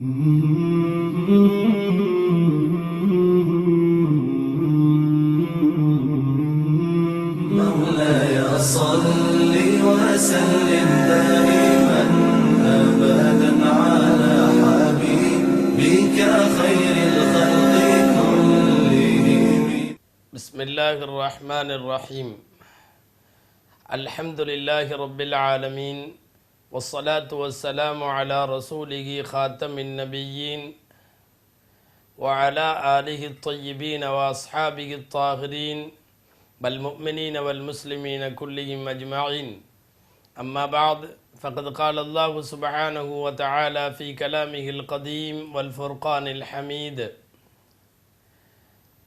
مولاي صل وسلم دائما ابدا على حبيبك خير الخلق كلهم. بسم الله الرحمن الرحيم. الحمد لله رب العالمين. والصلاة والسلام على رسوله خاتم النبيين وعلى آله الطيبين وأصحابه الطاهرين والمؤمنين والمسلمين كلهم أجمعين. أما بعد فقد قال الله سبحانه وتعالى في كلامه القديم والفرقان الحميد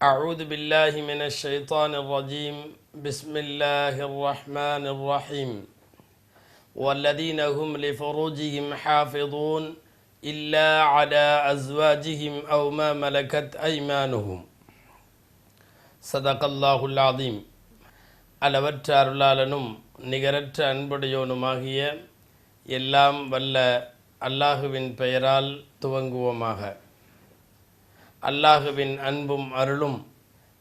أعوذ بالله من الشيطان الرجيم. بسم الله الرحمن الرحيم. والذين هم لفروجهم حافظون إلا على أزواجهم أو ما ملكت أيمانهم صدق الله العظيم அளவற்ற அருளாளனும் நிகரற்ற அன்புடையோனுமாகிய எல்லாம் வல்ல அல்லாஹுவின் பெயரால் துவங்குவோமாக அல்லாஹுவின் அன்பும் அருளும்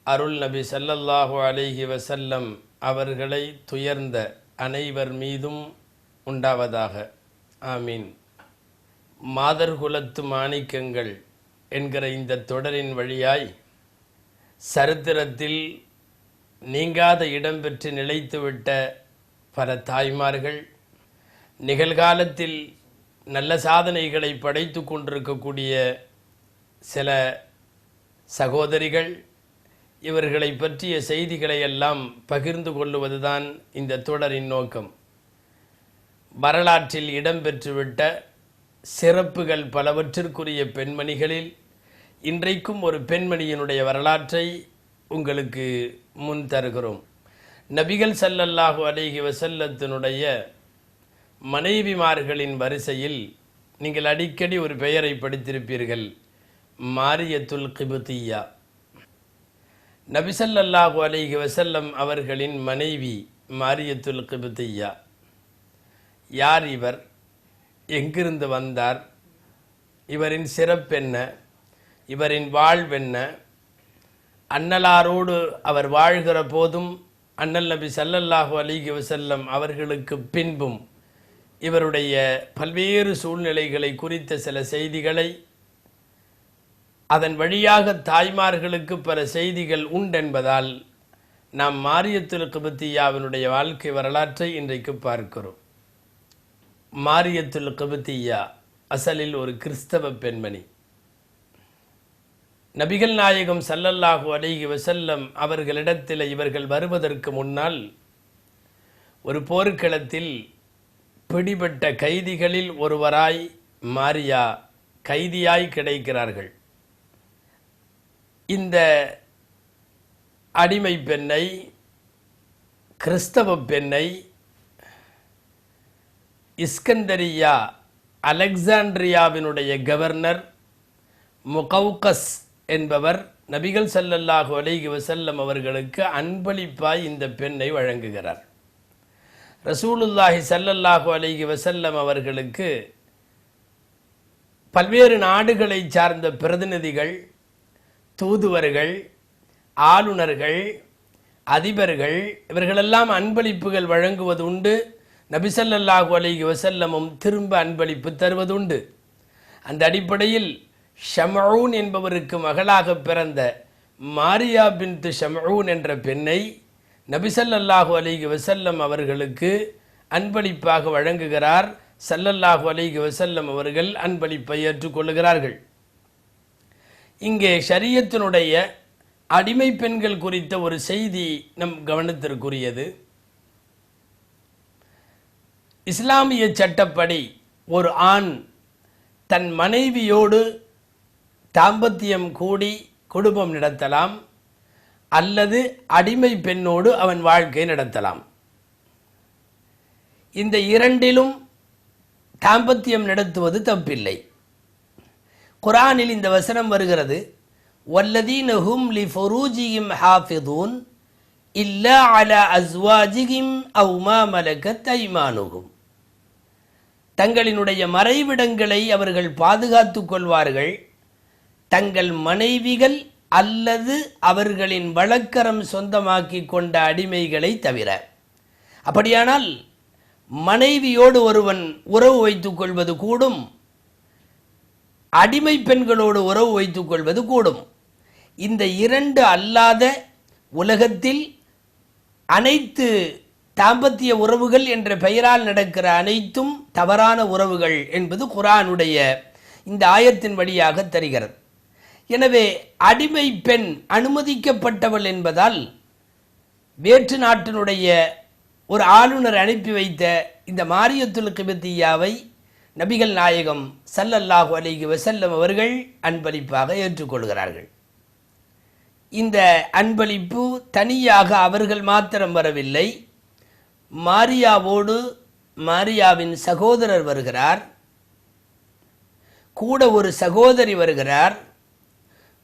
அருள் நபி ஸல்லல்லாஹு அலைஹி வஸல்லம் அவர்களை துயர்ந்த அனைவர் மீதும் உண்டாவதாக. ஆமீன். மாதர்குலத்து மாணிக்கங்கள் என்கிற இந்த தொடரின் வழியாய் சரித்திரத்தில் நீங்காத இடம்பெற்று நிலைத்துவிட்ட பல தாய்மார்கள் நிகழ்காலத்தில் நல்ல சாதனைகளை படைத்து கொண்டிருக்கக்கூடிய சில சகோதரிகள் இவர்களை பற்றிய செய்திகளை எல்லாம் பகிர்ந்து கொள்ளுவதுதான் இந்த தொடரின் நோக்கம். வரலாற்றில் இடம்பெற்றுவிட்ட சிறப்புகள் பலவற்றிற்குரிய பெண்மணிகளில் இன்றைக்கும் ஒரு பெண்மணியினுடைய வரலாற்றை உங்களுக்கு முன் தருகிறோம். நபிகள் சல்லல்லாஹு அலேஹி வசல்லத்தினுடைய மனைவிமார்களின் வரிசையில் நீங்கள் அடிக்கடி ஒரு பெயரை படித்திருப்பீர்கள் மாரியத்துல் கிபுத்தியா. நபிசல்லாஹு அலேஹி வசல்லம் அவர்களின் மனைவி மாரியத்துல் கிபுத்தியா. யார் இவர்? எங்கிருந்து வந்தார்? இவரின் சிறப்பென்ன இவரின் வாழ்வென்ன அன்னலாரோடு அவர் வாழ்கிற போதும் அண்ணல் நபி சல்லல்லாஹு அலிகி வசல்லம் அவர்களுக்கு பின்பும் இவருடைய பல்வேறு சூழ்நிலைகளை குறித்த சில செய்திகளை அதன் வழியாக தாய்மார்களுக்கு பல செய்திகள் உண்டென்பதால் நாம் மாரியத்துல் கபத்தியாவினுடைய வாழ்க்கை வரலாற்றை இன்றைக்கு பார்க்கிறோம். மாரியத்துல் கபத்தியா அசலில் ஒரு கிறிஸ்தவ பெண்மணி. நபிகள் நாயகம் சல்லல்லாஹு அடைகி வசல்லம் அவர்களிடத்தில் இவர்கள் வருவதற்கு முன்னால் ஒரு போர்க்களத்தில் பிடிபட்ட கைதிகளில் ஒருவராய் மாரியா கைதியாய் கிடைக்கிறார்கள். இந்த அடிமை பெண்ணை கிறிஸ்தவ பெண்ணை இஸ்கந்தரியா அலெக்சாண்ட்ரியாவினுடைய கவர்னர் முகவுகஸ் என்பவர் நபிகள் சல்லல்லாஹு அலைகி வசல்லம் அவர்களுக்கு அன்பளிப்பாய் இந்த பெண்ணை வழங்குகிறார். ரசூலுல்லாஹி சல்லல்லாஹு அலைகி வசல்லம் அவர்களுக்கு பல்வேறு நாடுகளை சார்ந்த பிரதிநிதிகள் தூதுவர்கள் ஆளுநர்கள் அதிபர்கள் இவர்களெல்லாம் அன்பளிப்புகள் வழங்குவது உண்டு. நபிசல்லாஹு அலைஹி வசல்லமும் திரும்ப அன்பளிப்பு தருவதுண்டு. அந்த அடிப்படையில் ஷமூன் என்பவருக்கு மகளாக பிறந்த மாரியா பின்து ஷமூன் என்ற பெண்ணை நபிசல்லாஹு அலைஹி வசல்லம் அவர்களுக்கு அன்பளிப்பாக வழங்குகிறார். சல்லல்லாஹு அலைஹி வசல்லம் அவர்கள் அன்பளிப்பை ஏற்றுக்கொள்கிறார்கள் இங்கே ஷரியத்தினுடைய அடிமை பெண்கள் குறித்த ஒரு செய்தி நம் கவனத்திற்குரியது. இஸ்லாமிய சட்டப்படி ஒரு ஆண் தன் மனைவியோடு தாம்பத்தியம் கூடி குடும்பம் நடத்தலாம் அல்லது அடிமை பெண்ணோடு அவன் வாழ்க்கை நடத்தலாம். இந்த இரண்டிலும் தாம்பத்தியம் நடத்துவது தப்பில்லை. குரானில் இந்த வசனம் வருகிறது வல்லதீன ஹும் லி ஃபொரூஜியும் ஹாஃபிதூன் இல்லா அல அஸ்வாஜிகிம் அவுமா மா மலக்கத் ஐமானுகும் தங்களினுடைய மறைவிடங்களை அவர்கள் பாதுகாத்துக் கொள்வார்கள். தங்கள் மனைவிகள் அல்லது அவர்களின் வழக்கரம் சொந்தமாக்கி கொண்ட அடிமைகளை தவிர. அப்படியானால் மனைவியோடு ஒருவன் உறவு வைத்துக் கொள்வது கூடும். அடிமை பெண்களோடு உறவு வைத்துக் கொள்வது கூடும். இந்த இரண்டு அல்லாத உலகத்தில் அனைத்து தாம்பத்திய உறவுகள் என்ற பெயரால் நடக்கிற அனைத்தும் தவறான உறவுகள் என்பது குரானுடைய இந்த ஆயத்தின் வழியாக தெரிகிறது. எனவே அடிமை பெண் அனுமதிக்கப்பட்டவள் என்பதால் வேற்று நாட்டினுடைய ஒரு ஆளுநர் அனுப்பி வைத்த இந்த மாரியத்துல் கிபத்தியாவை நபிகள் நாயகம் சல்லல்லாஹு அலிகி வசல்லம் அவர்கள் அன்பளிப்பாக ஏற்றுக்கொள்கிறார்கள். இந்த அன்பளிப்பு தனியாக அவர்கள் மாத்திரம் வரவில்லை. மாரியாவோடு மாரியாவின் சகோதரர் வருகிறார். கூட ஒரு சகோதரி வருகிறார்.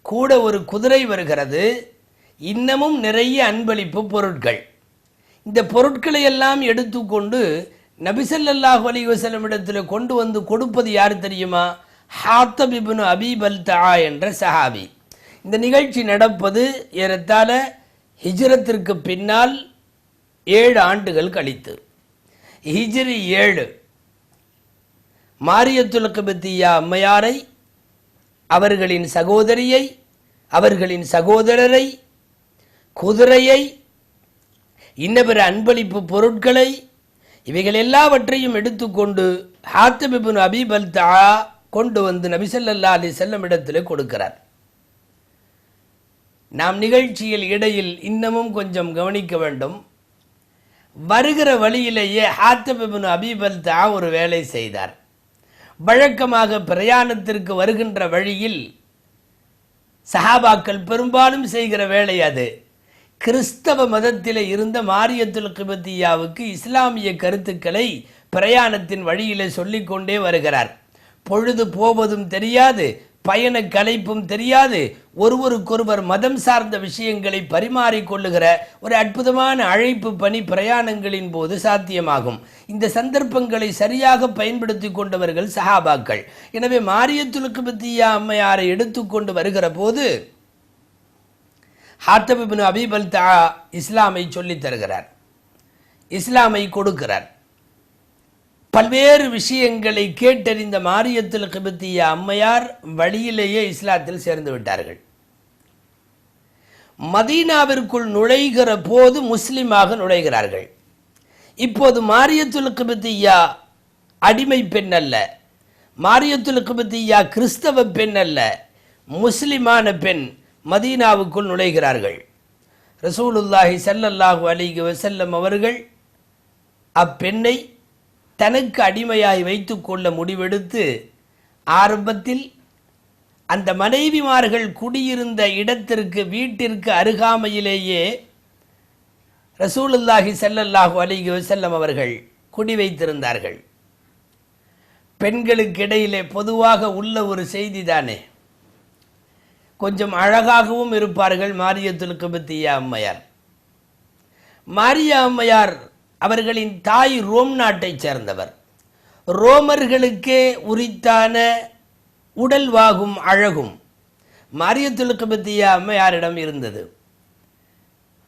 கூட ஒரு குதிரை வருகிறது. இன்னமும் நிறைய அன்பளிப்பு பொருட்கள். இந்த பொருட்களை எல்லாம் எடுத்துக்கொண்டு நபிசல்லாஹ் அலிவசலம் இடத்தில் கொண்டு வந்து கொடுப்பது யார் தெரியுமா? ஹாத்தப் அபி அபீபல் என்ற சஹாபி. இந்த நிகழ்ச்சி நடப்பது ஏறத்தாழ ஹிஜ்ரத்திற்கு பின்னால் ஏழு ஆண்டுகள் கழித்து. ஹிஜ்ரி ஏழு. மாரியத்துல் கபத்தியா அம்மையாரை அவர்களின் சகோதரியை அவர்களின் சகோதரரை குதிரையை இன்ன பிற அன்பளிப்பு பொருட்களை இவைகள் எல்லாவற்றையும் எடுத்துக்கொண்டு ஹாத்தபிபின் அபிபல் தா கொண்டு வந்து நபிசல்லா அலி செல்லம் இடத்தில் கொடுக்கிறார். நாம் நிகழ்ச்சியில் இடையில் இன்னமும் கொஞ்சம் கவனிக்க வேண்டும். வருகிற வழியிலேயே ஹாத்தபிபின் அபீபல் தா ஒரு வேலை செய்தார். வழக்கமாக பிரயாணத்திற்கு வருகின்ற வழியில் சஹாபாக்கள் பெரும்பாலும் செய்கிற வேலை அது. கிறிஸ்தவ மதத்தில் இருந்த மாரியத்துல் கிபத்தியாவுக்கு இஸ்லாமிய கருத்துக்களை பிரயாணத்தின் வழியிலே சொல்லிக்கொண்டே வருகிறார். பொழுது போவதும் தெரியாது பயண கலைப்பும் தெரியாது. ஒருவருக்கொருவர் மதம் சார்ந்த விஷயங்களை பரிமாறிக்கொள்ளுகிற ஒரு அற்புதமான அழைப்பு பணி பிரயாணங்களின் போது சாத்தியமாகும். இந்த சந்தர்ப்பங்களை சரியாக பயன்படுத்தி கொண்டவர்கள் சஹாபாக்கள். எனவே மாரிய துலுக்குபத்தியா அம்மையாரை எடுத்துக்கொண்டு வருகிற போது ஹாத்தபிபின் அபிபல் தா இஸ்லாமை சொல்லித் தருகிறார். இஸ்லாமை கொடுக்கிறார். பல்வேறு விஷயங்களை கேட்டறிந்த மாரியத்தில் கிபத்திய அம்மையார் வழியிலேயே இஸ்லாத்தில் சேர்ந்து விட்டார்கள். மதீனாவிற்குள் நுழைகிற போது முஸ்லிமாக நுழைகிறார்கள். இப்போது மாரியத்துல் கிபத்தியா அடிமை பெண் அல்ல. மாரியத்துல் கிபத்தியா கிறிஸ்தவ பெண் அல்ல. முஸ்லிமான பெண் மதீனாவுக்குள் நுழைகிறார்கள். ரசூலுல்லாஹி சல்லல்லாஹு அலைஹி வசல்லம் அவர்கள் அப்பெண்ணை தனக்கு அடிமையாய் வைத்துக்கொள்ள முடிவெடுத்து ஆரம்பத்தில் அந்த மனைவிமார்கள் குடியிருந்த இடத்திற்கு வீட்டிற்கு அருகாமையிலேயே ரசூலுல்லாஹி செல்லல்லாஹு அலிகி வசல்லம் அவர்கள் குடி வைத்திருந்தார்கள். பெண்களுக்கு இடையிலே பொதுவாக உள்ள ஒரு செய்தி தானே. கொஞ்சம் அழகாகவும் இருப்பார்கள் மாரியத்துல் கபத்தியா அம்மையார். மாரியா அம்மையார் அவர்களின் தாய் ரோம் நாட்டைச் சேர்ந்தவர். ரோமர்களுக்கே உரித்தான உடல் வாகும் அழகும். மாரியத்துல் கபத்தியா அம்மையாரிடம் இருந்தது.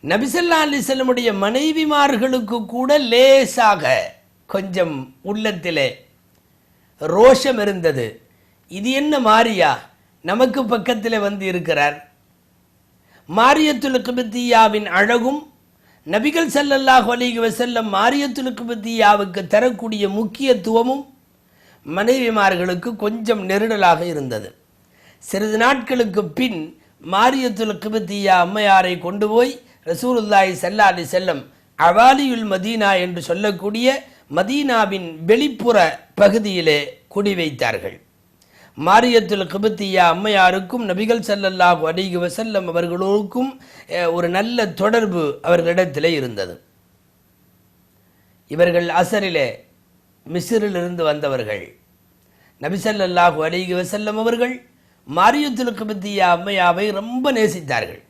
நபிசல்லா அலிசல்லமுடைய மனைவிமார்களுக்கு கூட லேசாக கொஞ்சம் உள்ளத்திலே ரோஷம் இருந்தது. இது என்ன மாரியா? நமக்கு பக்கத்தில் வந்து இருக்கிறார். மாரியத்துல் கிபத்தியாவின் அழகும் நபிகள் செல்லல்லாஹ் அலைஹி செல்லம் மாரியத்துலுக்கு பத்தியாவுக்கு தரக்கூடிய முக்கியத்துவமும் மனைவிமார்களுக்கு கொஞ்சம் நெருடலாக இருந்தது. சிறிது நாட்களுக்கு பின் மாரியத்துல் கிபத்தியா அம்மையாரை கொண்டு போய் ரசூலுல்லாய் ஸல்லல்லாஹு செல்லம் அவாலியுல் மதீனா என்று சொல்லக்கூடிய மதீனாவின் வெளிப்புற பகுதியிலே குடி வைத்தார்கள் மாரியத்துல் கிபத்தியா அம்மையாருக்கும் நபிகள் ஸல்லல்லாஹு அலைஹி வசல்லம் அவர்களுக்கும் ஒரு நல்ல தொடர்பு அவர்களிடத்திலே இருந்தது. இவர்கள் அசரிலே மிஸ்ரிலிருந்து வந்தவர்கள். நபிசல்லாஹு அலிகு வசல்லம் அவர்கள் மாரியத்துல் கிபத்தியா அம்மையாவை ரொம்ப நேசித்தார்கள்.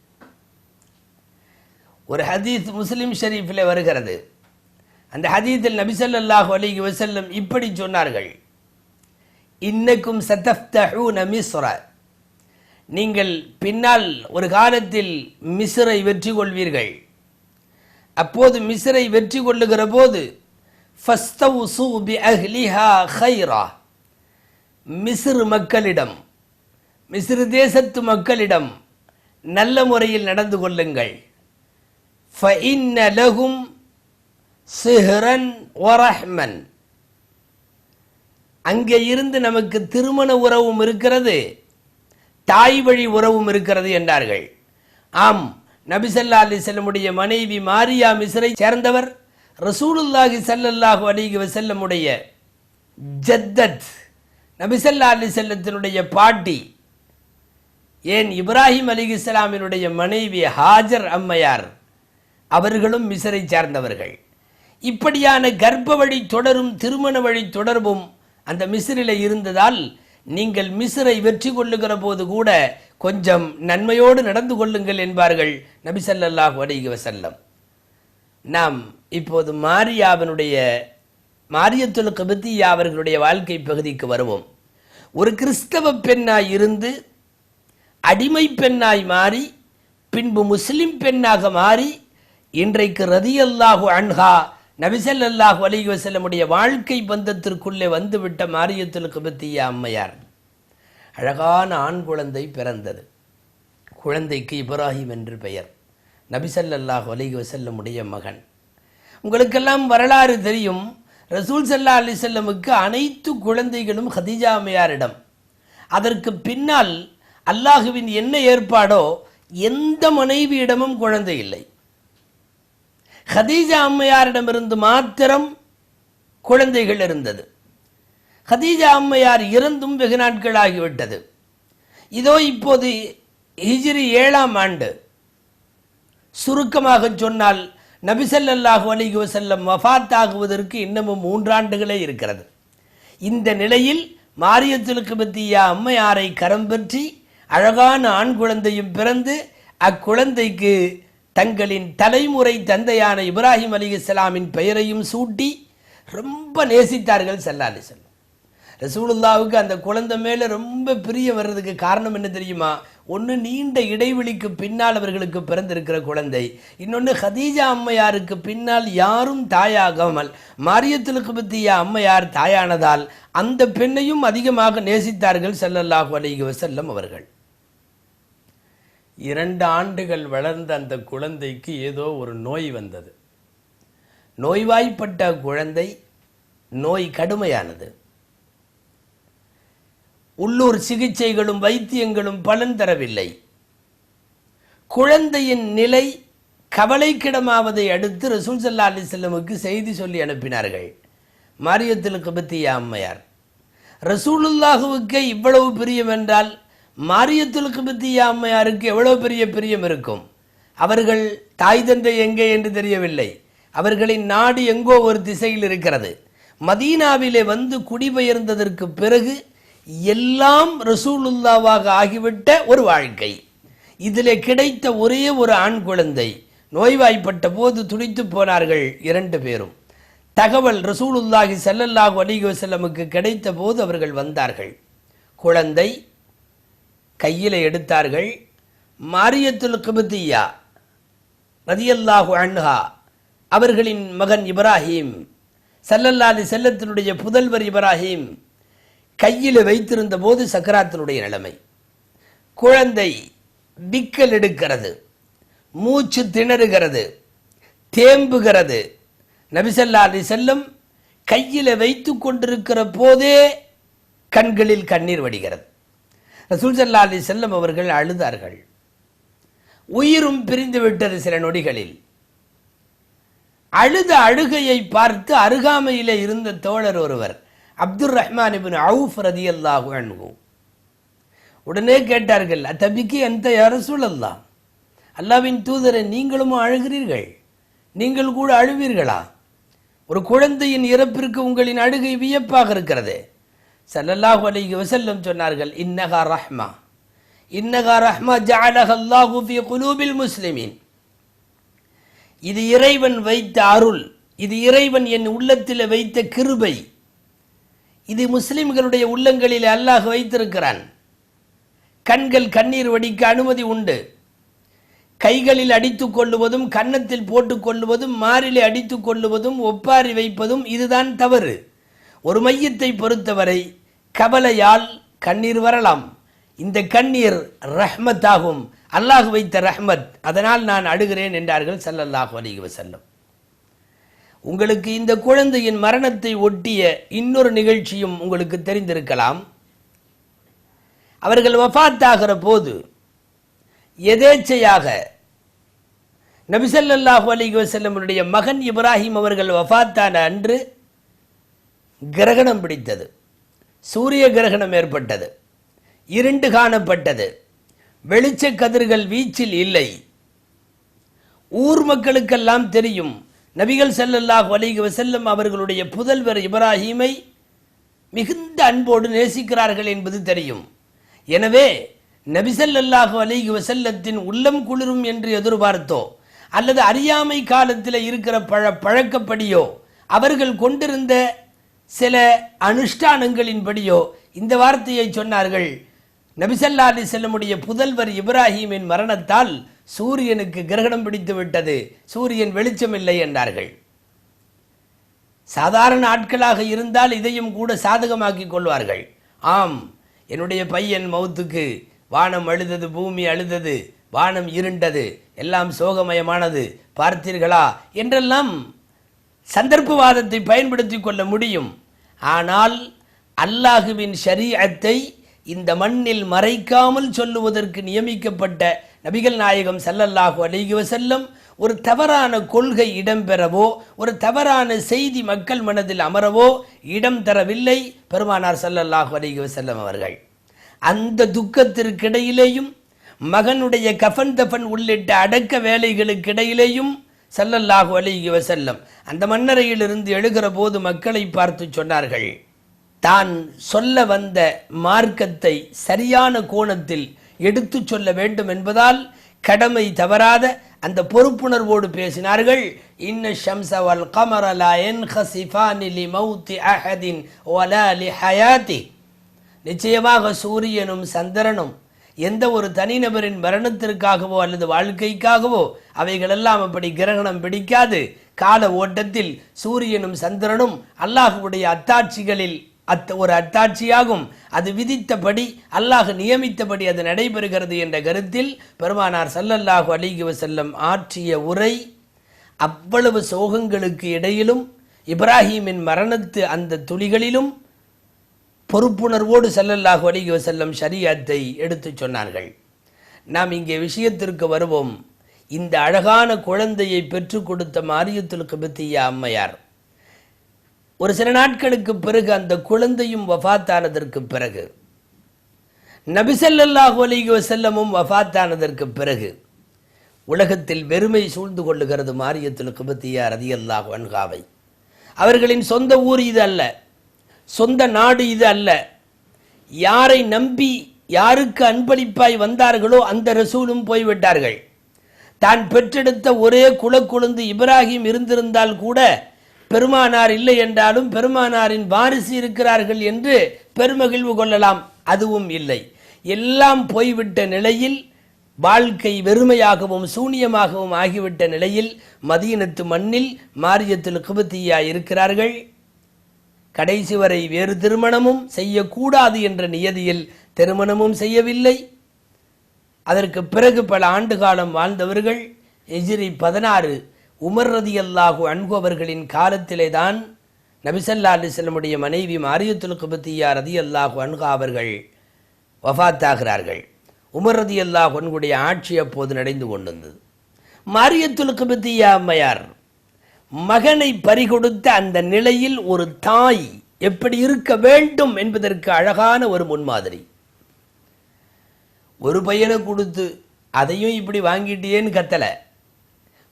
ஒரு ஹதீஸ் முஸ்லிம் ஷெரீஃபில் வருகிறது. அந்த ஹதீத்தில் நபிசல்லாஹு அலிகு வசல்லம் இப்படி சொன்னார்கள். இன்னக்கும் சத்தப்தஹூ நமிஸ்வர நீங்கள் பின்னால் ஒரு காலத்தில் மிஸ்ரை வெற்றி கொள்வீர்கள். அப்போது மிஸ்ரை வெற்றி கொள்ளுகிற போது ஃபஸ்தவுசு பி அஹ்லிஹா ஹைரா மிஸ்ர் மக்களிடம் மிஸ்ரு தேசத்து மக்களிடம் நல்ல முறையில் நடந்து கொள்ளுங்கள். ஃபஇன்ன லகும் சிஹ்ரன் ஒரஹ்மன் அங்கே இருந்து நமக்கு திருமண உறவும் இருக்கிறது தாய் வழி உறவும் இருக்கிறது என்றார்கள். ஆம் நபிசல்லா அலி செல்லமுடைய மனைவி மாரியா மிஸ்ரை சேர்ந்தவர் ரசூலுல்லாஹி ஸல்லல்லாஹு அலைஹி வசல்லமுடைய ஜத்தத் நபிசல்லா அலி செல்லத்தினுடைய பாட்டி ஏன் இப்ராஹிம் அலிகிஸ்லாமினுடைய மனைவி ஹாஜர் அம்மையார் அவர்களும் மிசரை சார்ந்தவர்கள். இப்படியான கர்ப்ப வழி தொடரும் திருமண வழி தொடர்பும் அந்த மிசிறில் இருந்ததால் நீங்கள் மிஸ்ரை வெற்றி கொள்ளுகிற போது கூட கொஞ்சம் நன்மையோடு நடந்து கொள்ளுங்கள் என்பார்கள் நபிசல்லாஹ் ஸல்லல்லாஹு வசல்லம் நாம் இப்போது மாரியாவினுடைய மாரியத்துல் கபத்தியா அவர்களுடைய வாழ்க்கை பகுதிக்கு வருவோம். ஒரு கிறிஸ்தவ பெண்ணாய் இருந்து அடிமை பெண்ணாய் மாறி பின்பு முஸ்லிம் பெண்ணாக மாறி இன்றைக்கு ரதியல்லாஹு அன்ஹா நபிசல்லாஹு அலைஹி வஸல்லமுடைய வாழ்க்கை பந்தத்திற்குள்ளே வந்துவிட்ட மாரியத்தில் குபத்திய அம்மையார். அழகான ஆண் குழந்தை பிறந்தது. குழந்தைக்கு இப்ராஹிம் என்று பெயர். நபிசல்லாஹு அலைஹி வஸல்லமுடைய மகன். உங்களுக்கெல்லாம் வரலாறு தெரியும். ரசூல் சல்லா அலி செல்லமுக்கு அனைத்து குழந்தைகளும் ஹதீஜா அம்மையாரிடம். அதற்கு பின்னால் அல்லாஹுவின் என்ன ஏற்பாடோ எந்த மனைவியிடமும் குழந்தை இல்லை. ஹதீஜா அம்மையாரிடமிருந்து மாத்திரம் குழந்தைகள் இருந்தது. ஹதீஜா அம்மையார் இருந்தும் வெகு நாட்கள் ஆகிவிட்டது இதோ இப்போது ஹிஜிரி ஏழாம் ஆண்டு. சுருக்கமாக சொன்னால் நபிசல்லாஹு அலைஹி வஸல்லம் வஃத் ஆகுவதற்கு இன்னமும் மூன்றாண்டுகளே இருக்கிறது. இந்த நிலையில் மாரியத்துலுக்கு பத்தியா அம்மையாரை கரம் பற்றி அழகான ஆண் குழந்தையும் பிறந்து அக்குழந்தைக்கு தங்களின் தலைமுறை தந்தையான இப்ராஹிம் அலிகலாமின் பெயரையும் சூட்டி ரொம்ப நேசித்தார்கள் சல்லாலி செல்லம் ரசூலுல்லாவுக்கு அந்த குழந்தை மேலே ரொம்ப பிரிய வர்றதுக்கு காரணம் என்ன தெரியுமா? ஒன்று நீண்ட இடைவெளிக்கு பின்னால் அவர்களுக்கு பிறந்திருக்கிற குழந்தை. இன்னொன்று ஹதீஜா அம்மையாருக்கு பின்னால் யாரும் தாயாகாமல் மாரியத்துலுக்கு பற்றிய அம்மையார் தாயானதால் அந்த பெண்ணையும் அதிகமாக நேசித்தார்கள் செல்லல்லாஹு அலைஹி வசல்லம் அவர்கள். இரண்டு ஆண்டுகள் வளர்ந்த அந்த குழந்தைக்கு ஏதோ ஒரு நோய் வந்தது. நோய்வாய்ப்பட்ட குழந்தை நோய் கடுமையானது. உள்ளூர் சிகிச்சைகளும் வைத்தியங்களும் பலன் தரவில்லை. குழந்தையின் நிலை கவலைக்கிடமாவதை அடுத்து ரசூல் சல்லா அலி செல்லமுக்கு செய்தி சொல்லி அனுப்பினார்கள். மாரியத்தில் கபத்தியா அம்மையார் ரசூலுல்லாஹுவுக்கு இவ்வளவு பிரியம் என்றால் மாரியத்துலுக்கு பத்திய அம்மையாருக்கு எவ்வளவு பெரிய பிரியம் இருக்கும்? அவர்கள் தாய் தந்தை எங்கே என்று தெரியவில்லை. அவர்களின் நாடு எங்கோ ஒரு திசையில் இருக்கிறது. மதீனாவிலே வந்து குடிபெயர்ந்ததற்கு பிறகு எல்லாம் ரசூலுல்லாவாக ஆகிவிட்ட ஒரு வாழ்க்கை. இதிலே கிடைத்த ஒரே ஒரு ஆண் குழந்தை. நோய்வாய்ப்பட்ட போது துடித்து போனார்கள் இரண்டு பேரும். தகவல் ரசூலுல்லாஹி செல்லல்லாஹு அலைஹி செல்லமுக்கு கிடைத்த போது அவர்கள் வந்தார்கள். குழந்தை கையில் எடுத்தார்கள். மாரியத்துல் கபத்தியா ரதியல்லாஹு அன்ஹா அவர்களின் மகன் இப்ராஹிம் சல்லல்லாலி செல்லத்தினுடைய புதல்வர் இப்ராஹிம் கையில் வைத்திருந்த போது சக்கராத்தினுடைய நிலைமை. குழந்தை பிக்கல் எடுக்கிறது மூச்சு திணறுகிறது தேம்புகிறது. நபிசல்லா அலி செல்லம் கையில் வைத்து கொண்டிருக்கிற போதே கண்களில் கண்ணீர் வடிகிறது. ரசூல் சல்லா அலி செல்லம் அவர்கள் அழுதார்கள். உயிரும் பிரிந்து விட்டது சில நொடிகளில். அழுத அழுகையை பார்த்து அருகாமையிலே இருந்த தோழர் ஒருவர் அப்துல் ரஹ்மான் இபின் அவுஃப் ரதி அல்லாஹு உடனே கேட்டார்கள் அத்தபிக்கு எந்த அரசுல் அல்லா அல்லாவின் தூதரை நீங்களும் அழுகிறீர்கள். நீங்கள் கூட அழுவீர்களா? ஒரு குழந்தையின் இறப்பிற்கு உங்களின் அழுகை வியப்பாக இருக்கிறது. சல்லல்லாஹு அலிஹி வசல்லம் சொன்னார்கள் இன்னகா ரஹ்மா. இன்னகா ரஹ்மா ஜஅலஹ அல்லாஹு குலூபில் முஸ்லிமின். இது இறைவன் வைத்த அருள் இது இறைவன் என் உள்ளத்தில் வைத்த கிருபை. இது முஸ்லிம்களுடைய உள்ளங்களில் அல்லாஹ் வைத்திருக்கிறான். கண்கள் கண்ணீர் வடிக்க அனுமதி உண்டு. கைகளில் அடித்து கொள்ளுவதும் கன்னத்தில் போட்டு கொள்ளுவதும் மாறிலே அடித்து கொள்ளுவதும் ஒப்பாரி வைப்பதும் இதுதான் தவறு. ஒரு மையத்தை பொறுத்தவரை கவலையால் கண்ணீர் வரலாம். இந்த கண்ணீர் ரஹ்மத்தாகும். அல்லாஹ் வைத்த ரஹ்மத். அதனால் நான் அழுகிறேன் என்றார்கள் சல்லல்லாஹு அலைஹி வசல்லம் உங்களுக்கு இந்த குழந்தையின் மரணத்தை ஒட்டிய இன்னொரு நிகழ்ச்சியும் உங்களுக்கு தெரிந்திருக்கலாம். அவர்கள் வஃபாத்தாகிற போது எதேச்சையாக நபிசல்லாஹு அலைஹி வஸல்லமுடைய மகன் இப்ராஹிம் அவர்கள் வஃபாத்தான அன்று கிரகணம் பிடித்தது. சூரிய கிரகணம் ஏற்பட்டது. இருண்டு காணப்பட்டது. வெளிச்ச கதிர்கள் வீச்சில் இல்லை. ஊர் மக்களுக்கெல்லாம் தெரியும். நபிகள் செல்லல்லாஹ் அலைஹி செல்லும் அவர்களுடைய புதல்வர் இப்ராஹீமை மிகுந்த அன்போடு நேசிக்கிறார்கள் என்பது தெரியும். எனவே நபிசல்லாஹு அலைஹி வசல்லத்தின் உள்ளம் குளிரும் என்று எதிர்பார்த்தோ அல்லது அறியாமை காலத்தில் இருக்கிற பழ பழக்கப்படியோ அவர்கள் கொண்டிருந்த சில அனுஷ்டானங்களின்படியோ இந்த வார்த்தையை சொன்னார்கள் நபிசல்லாதி செல்லமுடைய புதல்வர் இப்ராஹீமின் மரணத்தால் சூரியனுக்கு கிரகணம் பிடித்து விட்டது சூரியன் வெளிச்சமில்லை என்றார்கள். சாதாரண ஆட்களாக இருந்தால் இதையும் கூட சாதகமாக்கிக் கொள்வார்கள். ஆம் என்னுடைய பையன் மௌத்துக்கு வானம் அழுதது பூமி அழுதது வானம் இருண்டது எல்லாம் சோகமயமானது பார்த்தீர்களா? என்றெல்லாம் சந்தர்ப்பவாதத்தை பயன்படுத்தி கொள்ள முடியும். ஆனால் அல்லாஹுவின் ஷரீஅத்தை இந்த மண்ணில் மறைக்காமல் சொல்லுவதற்கு நியமிக்கப்பட்ட நபிகள் நாயகம் சல்லல்லாஹு அலிகி வசல்லம் ஒரு தவறான கொள்கை இடம்பெறவோ ஒரு தவறான செய்தி மக்கள் மனதில் அமரவோ இடம் தரவில்லை பெருமானார் சல்லல்லாஹு அலிகி வசல்லம் அவர்கள். அந்த துக்கத்திற்கிடையிலேயும் மகனுடைய கஃன் தஃபன் உள்ளிட்ட அடக்க வேலைகளுக்கிடையிலேயும் செல்லல்லாஹு அலிஹி வசல்லம் அந்த மண்ணறையிலிருந்து எழுகிற போது மக்களை பார்த்து சொன்னார்கள் தான் சொல்ல வந்த மார்க்கத்தை சரியான கோணத்தில் எடுத்துச் சொல்ல வேண்டும் என்பதால் கடமை தவறாத அந்த பொறுப்புணர்வோடு பேசினார்கள். இன்ன ஷம்ஸ வல் என் லா யன்கசிஃபானி லிமௌத்தி அஹதின் வலா லிஹயாத்தி நிச்சயமாக சூரியனும் சந்திரனும் எந்த ஒரு தனிநபரின் மரணத்திற்காகவோ அல்லது வாழ்க்கைக்காகவோ அவைகளெல்லாம் அப்படி கிரகணம் பிடிக்காது. கால ஓட்டத்தில் சூரியனும் சந்திரனும் அல்லாஹுடைய அத்தாட்சிகளில் அத்த ஒரு அத்தாட்சியாகும். அது விதித்தபடி அல்லாஹ் நியமித்தபடி அது நடைபெறுகிறது என்ற கருத்தில் பெருமானார் சல்லல்லாஹு அலிகி வசல்லம் ஆற்றிய உரை அவ்வளவு சோகங்களுக்கு இடையிலும் இப்ராஹீமின் மரணத்து அந்த துளிகளிலும் பொறுப்புணர்வோடு செல்லல்லாஹ் அலைஹி வஸல்லம் ஷரியத்தை எடுத்துச் சொன்னார்கள். நாம் இங்கே விஷயத்திற்கு வருவோம். இந்த அழகான குழந்தையை பெற்றுக் கொடுத்த மாரியத்துல் கிபத்தியா அம்மையார். ஒரு சில நாட்களுக்கு பிறகு அந்த குழந்தையும் வஃத்தானதற்கு பிறகு. நபிசல்லாஹு அலைஹி செல்லமும் வஃத்தானதற்கு பிறகு. உலகத்தில் வெறுமை சூழ்ந்து கொள்ளுகிறது மாரியத்துல் கிபத்தியா ரதியல்லாஹு அன்காவை அவர்களின் சொந்த ஊர் இது அல்ல. சொந்த நாடு இது அல்ல. யாரை நம்பி யாருக்கு அன்பளிப்பாய் வந்தார்களோ அந்த ரசூலும் போய்விட்டார்கள். தான் பெற்றெடுத்த ஒரே குலக்குழுந்து இப்ராஹிம் இருந்திருந்தால் கூட பெருமானார் இல்லை என்றாலும் பெருமானாரின் வாரிசு இருக்கிறார்கள் என்று பெருமகிழ்வு கொள்ளலாம். அதுவும் இல்லை. எல்லாம் போய்விட்ட நிலையில் வாழ்க்கை வெறுமையாகவும் சூனியமாகவும் ஆகிவிட்ட நிலையில் மதியனத்து மண்ணில் மாரியத்தில் குபத்தியா இருக்கிறார்கள். கடைசி வரை வேறு திருமணமும் செய்யக்கூடாது என்ற நியதியில் திருமணமும் செய்யவில்லை. அதற்கு பிறகு பல ஆண்டு காலம் வாழ்ந்தவர்கள் எஜிரி பதினாறு உமர் ரதி அல்லாஹு அன்பு அவர்களின் காலத்திலே தான் நபிசல்லா அலிஸ்லமுடைய மனைவி மாரியத்துல் குபத்தியா ரதி அல்லாஹு அன்ஹா அவர்கள் வஃபாத்தாகிறார்கள் உமர் ரதி அல்லாஹ் அன்குடைய ஆட்சி அப்போது நடந்து கொண்டிருந்தது. மாரியத்துல் குபத்தியா அம்மையார் மகனை பறிகொடுத்த அந்த நிலையில் ஒரு தாய் எப்படி இருக்க வேண்டும் என்பதற்கு அழகான ஒரு முன்மாதிரி. ஒரு பையனை கொடுத்து அதையும் இப்படி வாங்கிட்டியேன்னு கத்தலை.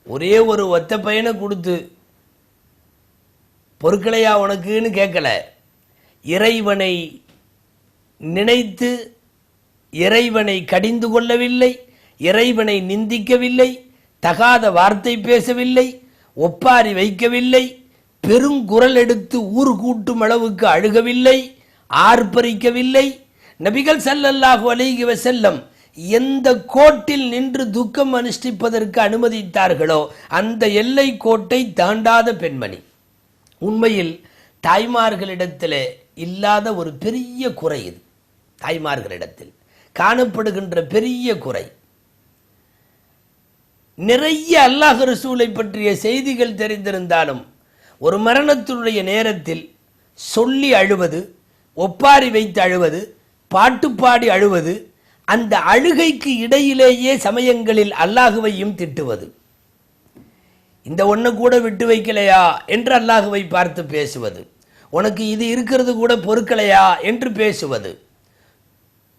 ஒரே ஒரு ஒத்த பையனை கொடுத்து பொருட்களையா உனக்குன்னு கேட்கல இறைவனை நினைத்து இறைவனை கடிந்து கொள்ளவில்லை இறைவனை நிந்திக்கவில்லை தகாத வார்த்தை பேசவில்லை ஒப்பாரி வைக்கவில்லை பெருங்குரல் எடுத்து ஊர் கூட்டும் அளவுக்கு அழுகவில்லை ஆர்ப்பரிக்கவில்லை. நபிகள் செல்லல்லாஹு அலைகி வசல்லம் எந்த கோட்டில் நின்று துக்கம் அனுஷ்டிப்பதற்கு அனுமதித்தார்களோ அந்த எல்லை கோட்டை தாண்டாத பெண்மணி. உண்மையில் தாய்மார்களிடத்தில் இல்லாத ஒரு பெரிய குறை இது. தாய்மார்களிடத்தில் காணப்படுகின்ற பெரிய குறை. நிறைய அல்லாஹ் ரசூலை பற்றிய செய்திகள் தெரிந்திருந்தாலும் ஒரு மரணத்தினுடைய நேரத்தில் சொல்லி அழுவது ஒப்பாரி வைத்து அழுவது பாட்டு பாடி அழுவது அந்த அழுகைக்கு இடையிலேயே சமயங்களில் அல்லாஹுவையும் திட்டுவது. இந்த ஒன்று கூட விட்டு வைக்கலையா என்று அல்லாஹுவை பார்த்து பேசுவது. உனக்கு இது இருக்கிறது கூட பொறுக்கலையா என்று பேசுவது.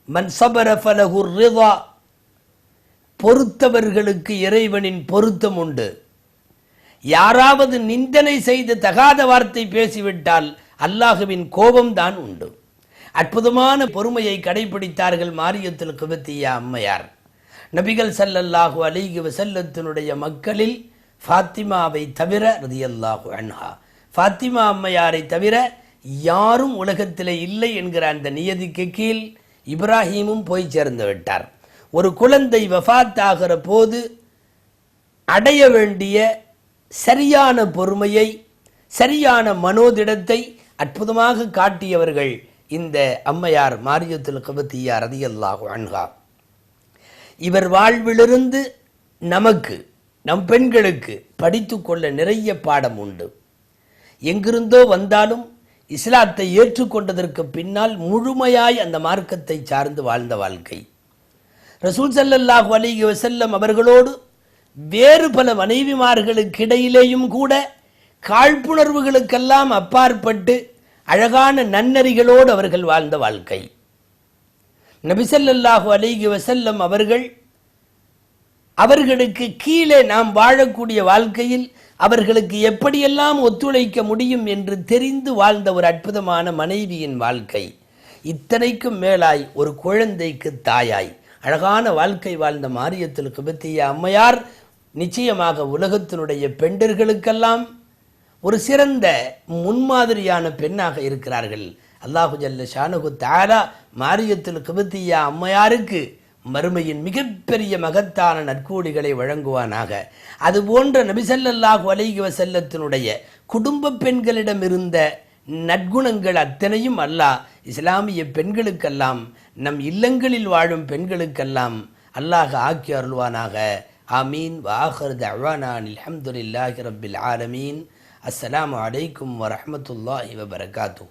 மன் சபர ஃபலஹு ரிவா பொறுத்தவர்களுக்கு இறைவனின் பொருத்தம் உண்டு. யாராவது நிந்தனை செய்து தகாத வார்த்தை பேசிவிட்டால் அல்லாஹுவின் கோபம்தான் உண்டு. அற்புதமான பொறுமையை கடைபிடித்தார்கள் மாரியத்தில் குபத்தியா அம்மையார். நபிகள் சல்லல்லாஹு அலிகு வசல்லத்தினுடைய மக்களில் ஃபாத்திமாவை தவிர ரதியல்லாஹு அன்ஹா. ஃபாத்திமா அம்மையாரை தவிர யாரும் உலகத்திலே இல்லை என்கிற அந்த நியதிக்கு கீழ் இப்ராஹீமும் போய் சேர்ந்து விட்டார். ஒரு குழந்தை வஃபாத் ஆகிற போது அடைய வேண்டிய சரியான பொறுமையை சரியான மனோதிடத்தை அற்புதமாக காட்டியவர்கள் இந்த அம்மையார் மாரியத்துல கபத்தியா ரதியல்லாஹு அன்ஹா. இவர் வாழ்விலிருந்து நமக்கு நம் பெண்களுக்கு படித்துக்கொள்ள நிறைய பாடம் உண்டு. எங்கிருந்தோ வந்தாலும் இஸ்லாத்தை ஏற்றுக்கொண்டதற்கு பின்னால் முழுமையாய் அந்த மார்க்கத்தை சார்ந்து வாழ்ந்த வாழ்க்கை. ரசூல் சல்லல்லாஹு அலிஹி வசல்லம் அவர்களோடு வேறு பல மனைவிமார்களுக்கிடையிலேயும் கூட காழ்ப்புணர்வுகளுக்கெல்லாம் அப்பாற்பட்டு அழகான நன்னறிகளோடு அவர்கள் வாழ்ந்த வாழ்க்கை. நபிசல்லாஹு அலிஹி வசல்லம் அவர்கள் அவர்களுக்கு கீழே நாம் வாழக்கூடிய வாழ்க்கையில் அவர்களுக்கு எப்படியெல்லாம் ஒத்துழைக்க முடியும் என்று தெரிந்து வாழ்ந்த ஒரு அற்புதமான மனைவியின் வாழ்க்கை. இத்தனைக்கும் மேலாய் ஒரு குழந்தைக்கு தாயாய். அழகான வாழ்க்கை வாழ்ந்த மாரியத்தில் குபத்திய அம்மையார் நிச்சயமாக உலகத்தினுடைய பெண்டர்களுக்கெல்லாம் ஒரு சிறந்த முன்மாதிரியான பெண்ணாக இருக்கிறார்கள். அல்லாஹு ஜல்ல ஷானுகு தாரா மாரியத்தில் குபத்தியா அம்மையாருக்கு மறுமையின் மிகப்பெரிய மகத்தான நற்கூலிகளை வழங்குவானாக. அதுபோன்ற நபிசல்லாஹு அலைகி வசல்லத்தினுடைய குடும்ப பெண்களிடம் இருந்த நற்குணங்கள் அத்தனையும் அல்லாஹ் இஸ்லாமிய பெண்களுக்கெல்லாம் நம் இல்லங்களில் வாழும் பெண்களுக்கெல்லாம் அல்லாஹ் ஆக்கி அருள்வானாக. ஆமீன். வாஹர் தவானான் அல்ஹம்துலில்லாஹி ரபில் ஆலமீன். அஸ்லாம் அலைக்கும் வரமத்துல்லாஹி வபரகாத்தூ